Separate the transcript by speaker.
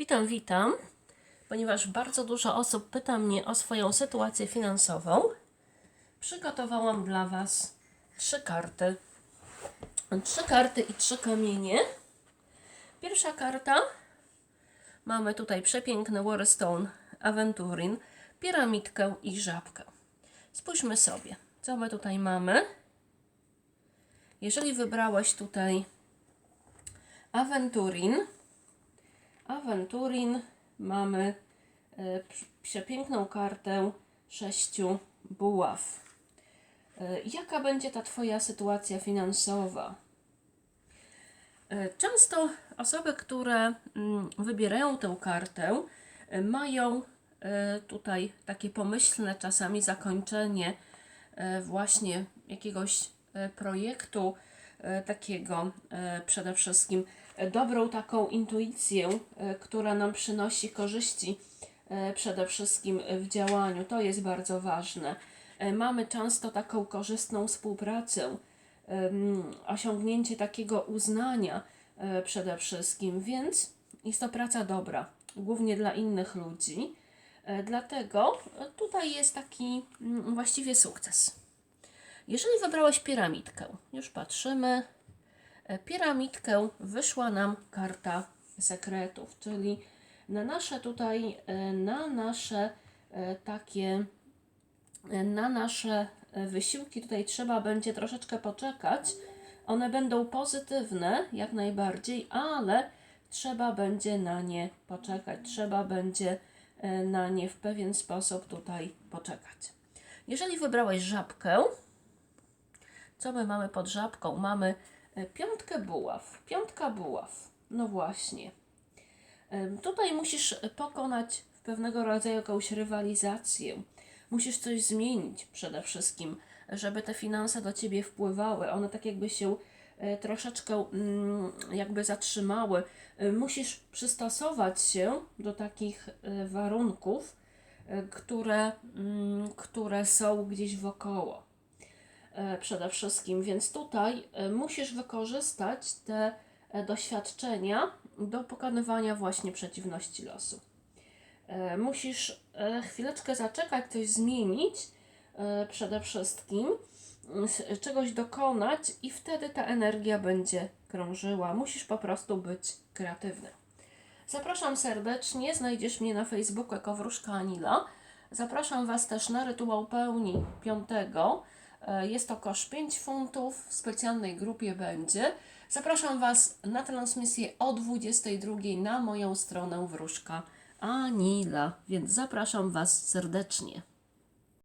Speaker 1: Witam, witam. Ponieważ bardzo dużo osób pyta mnie o swoją sytuację finansową, przygotowałam dla Was trzy karty. Trzy karty i trzy kamienie. Pierwsza karta. Mamy tutaj przepiękny Warstone Aventurin, piramidkę i żabkę. Spójrzmy sobie, co my tutaj mamy. Jeżeli wybrałeś tutaj Aventurin, Aventurin mamy e, pr- przepiękną kartę sześciu buław. E, jaka będzie ta Twoja sytuacja finansowa? E, Często osoby, które mm, wybierają tę kartę, mają tutaj takie pomyślne czasami zakończenie właśnie jakiegoś projektu takiego e, przede wszystkim e, dobrą taką intuicję, e, która nam przynosi korzyści e, przede wszystkim w działaniu. To jest bardzo ważne. E, Mamy często taką korzystną współpracę, osiągnięcie takiego uznania e, przede wszystkim, więc jest to praca dobra, głównie dla innych ludzi. E, Dlatego e, tutaj jest taki właściwie sukces. Jeżeli wybrałeś piramidkę, już patrzymy, e, piramidkę wyszła nam karta sekretów, czyli na nasze tutaj, e, na nasze e, takie, na nasze wysiłki tutaj trzeba będzie troszeczkę poczekać. One będą pozytywne jak najbardziej, ale trzeba będzie na nie poczekać. Trzeba będzie na nie w pewien sposób tutaj poczekać. Jeżeli wybrałeś żabkę, co my mamy pod żabką? Mamy e, piątkę buław. Piątka buław. No właśnie. Em, Tutaj musisz pokonać pewnego rodzaju jakąś rywalizację. Musisz coś zmienić przede wszystkim, żeby te finanse do ciebie wpływały. One tak jakby się e, troszeczkę mm, jakby zatrzymały. E, Musisz przystosować się do takich e, warunków, e, które, mm, które są gdzieś wokoło e, przede wszystkim, więc tutaj e, musisz wykorzystać te e, doświadczenia do pokonywania właśnie przeciwności losu. E, Musisz e, chwileczkę zaczekać, coś zmienić e, przede wszystkim, czegoś dokonać i wtedy ta energia będzie krążyła. Musisz po prostu być kreatywny. Zapraszam serdecznie, znajdziesz mnie na Facebooku jako Wróżka Anila. Zapraszam Was też na rytuał pełni 5. E, Jest to koszt 5 funtów, w specjalnej grupie będzie. Zapraszam Was na transmisję o 22 na moją stronę Wróżka Anila, więc zapraszam Was serdecznie.